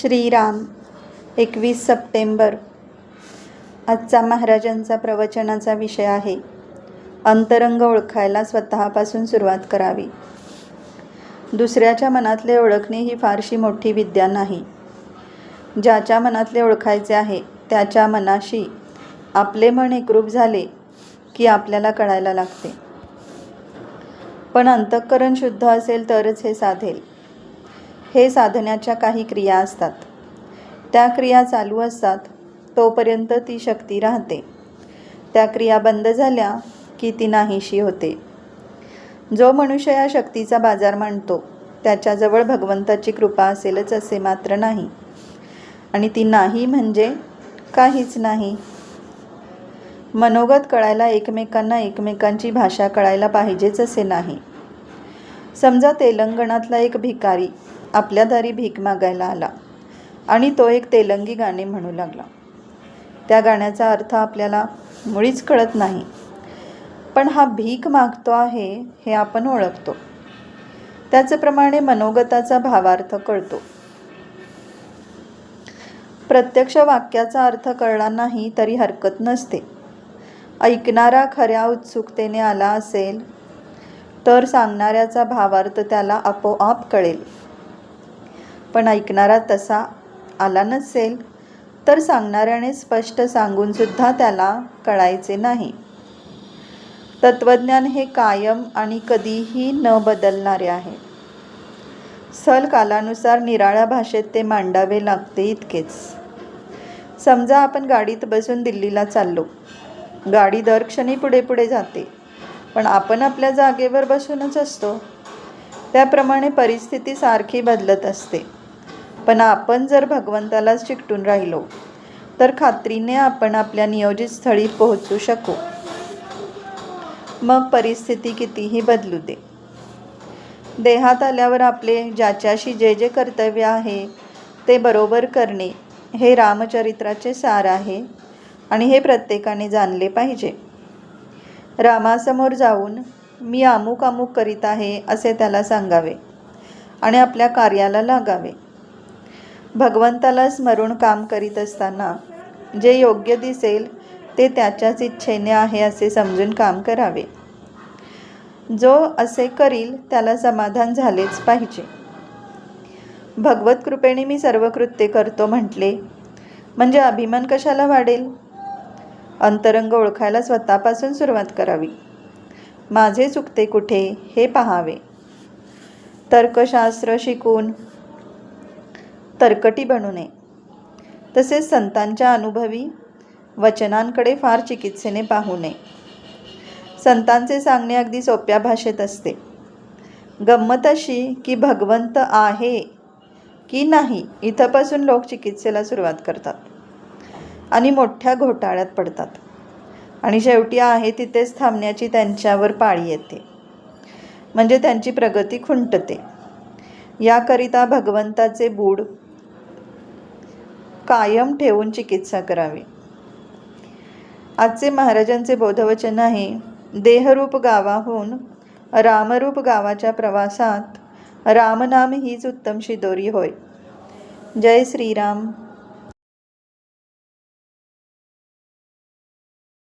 श्रीराम एकवीस सप्टेंबर. आजचा महाराजांचा प्रवचनाचा विषय आहे. अंतरंग ओळखायला स्वतःपासून सुरुवात करावी. दुसऱ्याच्या मनातले ओळखणे ही फारशी मोठी विद्या नाही. ज्याच्या मनातले ओळखायचे आहे त्याच्या मनाशी आपले मन एकरूप झाले की आपल्याला कळायला लागते. पण अंतःकरण शुद्ध असेल तरच हे साधेल. हे साधण्याच्या काही क्रिया असतात. त्या क्रिया चालू असतात तोपर्यंत ती शक्ती राहते. त्या क्रिया बंद झाल्या की ती नाहीशी होते. जो मनुष्य या शक्तीचा बाजार मांडतो त्याच्याजवळ भगवंताची कृपा असेलच असे मात्र नाही. आणि ती नाही म्हणजे काहीच नाही. मनोगत कळायला एकमेकांना एकमेकांची भाषा कळायला पाहिजेच असे नाही. समजा तेलंगणातला एक भिकारी आपल्या दारी भीक मागायला आला आणि तो एक तेलंगी गाणे म्हणू लागला. त्या गाण्याचा अर्थ आपल्याला मुळीच कळत नाही. पण हा भीक मागतो आहे हे आपण ओळखतो. त्याचप्रमाणे मनोगताचा भावार्थ कळतो. प्रत्यक्ष वाक्याचा अर्थ कळला नाही तरी हरकत नसते. ऐकणारा खऱ्या उत्सुकतेने आला असेल तर सांगणाऱ्याचा भावार्थ त्याला आपोआप कळेल. पण ऐकणारा तसा आला नसेल तर सांगणाऱ्याने स्पष्ट सांगूनसुद्धा त्याला कळायचे नाही. तत्त्वज्ञान हे कायम आणि कधीही न बदलणारे आहे. सल कालानुसार निराळ्या भाषेत ते मांडावे लागते इतकेच. समजा आपण गाडीत बसून दिल्लीला चाललो. गाडी दर क्षणी पुढे पुढे जाते. पण आपण आपल्या जागेवर बसूनच असतो. त्याप्रमाणे परिस्थिती सारखी बदलत असते. पण आपण जर भगवंतालाच चिकटून राहिलो तर खात्रीने आपण आपल्या नियोजित स्थळी पोहोचू शकू. मग परिस्थिती कितीही बदलू दे. देहात आल्यावर आपले ज्याच्याशी जे जे कर्तव्य आहे ते बरोबर करणे हे रामचरित्राचे सार आहे आणि हे प्रत्येकाने जाणले पाहिजे. रामासमोर जाऊन मी अमुक अमुक करीत आहे असे त्याला सांगावे आणि आपल्या कार्याला लागावे. भगवंताला स्मरून काम करीत असताना जे योग्य दिसेल ते त्याच्याच इच्छेने आहे असे समजून काम करावे. जो असे करील त्याला समाधान झालेच पाहिजे. भगवत कृपेने मी सर्व कृत्ये करतो म्हटले. म्हणजे अभिमान कशाला वाढेल? अंतरंग ओळखायला स्वतःपासून सुरुवात करावी. माझे चुकते कुठे हे पहावे. तर्कशास्त्र शिकून तरकटी बनू नये तसेच संतांच्या अनुभवी वचनांकडे फार चिकित्सेने पाहू नये संतांचे सांगणे अगदी सोप्या भाषेत असते. गंमत अशी की भगवंत आहे की नाही इथंपासून लोक चिकित्सेला सुरुवात करतात. आणि मोठ्या घोटाळ्यात पडतात. आणि शेवटी आहे तिथेच थांबण्याची त्यांच्यावर पाळी येते. म्हणजे त्यांची प्रगती खुंटते. याकरिता भगवंताचे बूड कायम ठेवून चिकित्सा करावी. आजचे महाराजांचे बोधवचन आहे देहरूप गावाहून रामरूप गावाच्या प्रवासात रामनाम हीच उत्तम शिदोरी होय. जय श्रीराम.